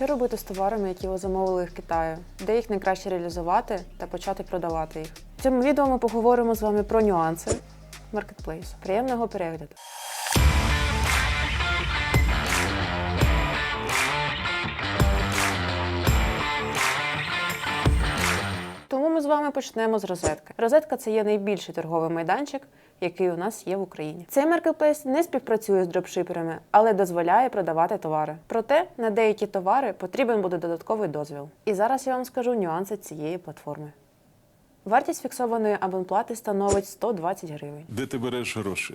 Що робити з товарами, які ви замовили в Китаю? Де їх найкраще реалізувати та почати продавати їх? В цьому відео ми поговоримо з вами про нюанси маркетплейсу. Приємного перегляду! Ми почнемо з розетки. Розетка це є найбільший торговий майданчик, який у нас є в Україні. Цей маркетплейс не співпрацює з дропшиперами, але дозволяє продавати товари. Проте на деякі товари потрібен буде додатковий дозвіл. І зараз я вам скажу нюанси цієї платформи. Вартість фіксованої абонплати становить 120 гривень. Де ти береш гроші?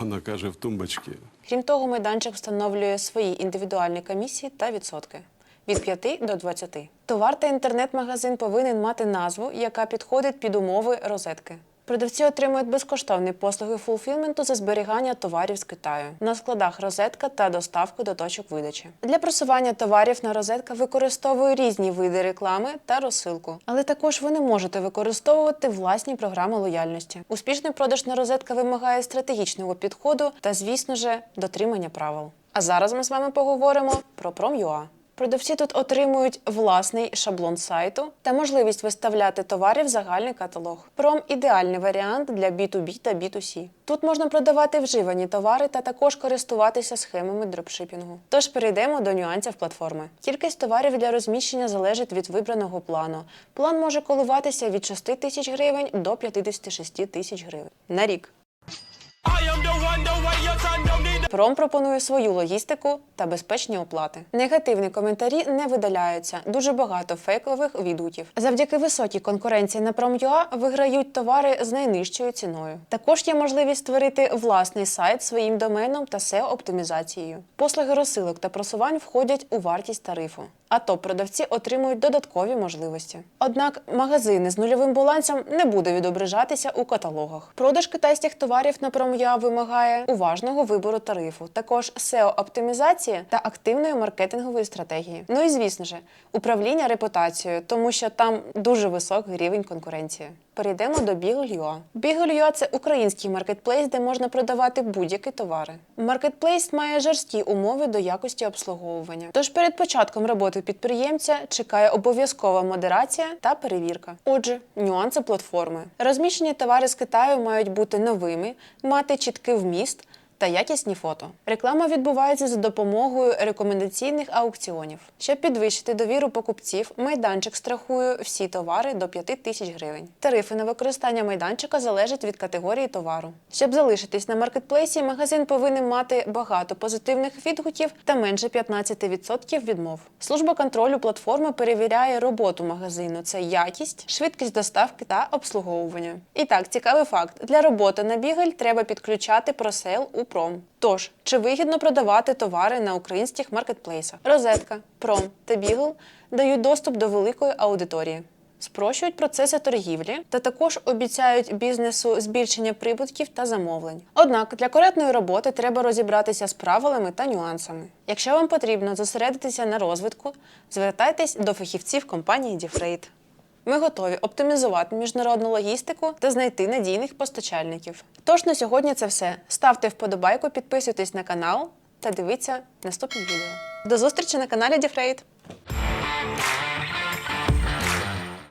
Вона каже, в тумбочці. Крім того, майданчик встановлює свої індивідуальні комісії та відсотки від 5 до 20. Товар та інтернет-магазин повинен мати назву, яка підходить під умови розетки. Продавці отримують безкоштовні послуги фулфілменту за зберігання товарів з Китаю на складах розетка та доставку до точок видачі. Для просування товарів на розетка використовує різні види реклами та розсилку, але також ви не можете використовувати власні програми лояльності. Успішний продаж на розетка вимагає стратегічного підходу та, звісно ж, дотримання правил. А зараз ми з вами поговоримо про Prom.ua. Продавці тут отримують власний шаблон сайту та можливість виставляти товари в загальний каталог. Пром ідеальний варіант для B2B та B2C. Тут можна продавати вживані товари та також користуватися схемами дропшипінгу. Тож перейдемо до нюансів платформи. Кількість товарів для розміщення залежить від вибраного плану. План може коливатися від 6 тисяч гривень до 56 тисяч гривень на рік. Son don't need Пром пропонує свою логістику та безпечні оплати. Негативні коментарі не видаляються. Дуже багато фейкових відгуків. Завдяки високій конкуренції на Prom.ua виграють товари з найнижчою ціною. Також є можливість створити власний сайт своїм доменом та SEO-оптимізацією. Послуги розсилок та просувань входять у вартість тарифу. А топ-продавці отримують додаткові можливості. Однак магазини з нульовим балансом не буде відображатися у каталогах. Продаж китайських товарів на пром'я вимагає уважного вибору тарифу, також SEO-оптимізації та активної маркетингової стратегії. Ну і звісно ж, управління репутацією, тому що там дуже високий рівень конкуренції. Перейдемо до Beagle.ua. Beagle.ua – це український маркетплейс, де можна продавати будь-які товари. Маркетплейс має жорсткі умови до якості обслуговування. Тож перед початком роботи підприємця чекає обов'язкова модерація та перевірка. Отже, нюанси платформи. Розміщені товари з Китаю мають бути новими, мати чіткий вміст та якісні фото. Реклама відбувається за допомогою рекомендаційних аукціонів. Щоб підвищити довіру покупців, майданчик страхує всі товари до 5 тисяч гривень. Тарифи на використання майданчика залежать від категорії товару. Щоб залишитись на маркетплейсі, магазин повинен мати багато позитивних відгуків та менше 15% відмов. Служба контролю платформи перевіряє роботу магазину: це якість, швидкість доставки та обслуговування. І так, цікавий факт: для роботи на бігель треба підключати просейл у пром. Тож, чи вигідно продавати товари на українських маркетплейсах? Розетка, пром та бігл дають доступ до великої аудиторії. Спрощують процеси торгівлі та також обіцяють бізнесу збільшення прибутків та замовлень. Однак для коректної роботи треба розібратися з правилами та нюансами. Якщо вам потрібно зосередитися на розвитку, звертайтесь до фахівців компанії Діфрейт. Ми готові оптимізувати міжнародну логістику та знайти надійних постачальників. Тож на сьогодні це все. Ставте вподобайку, підписуйтесь на канал та дивіться наступні відео. До зустрічі на каналі Діфрейт!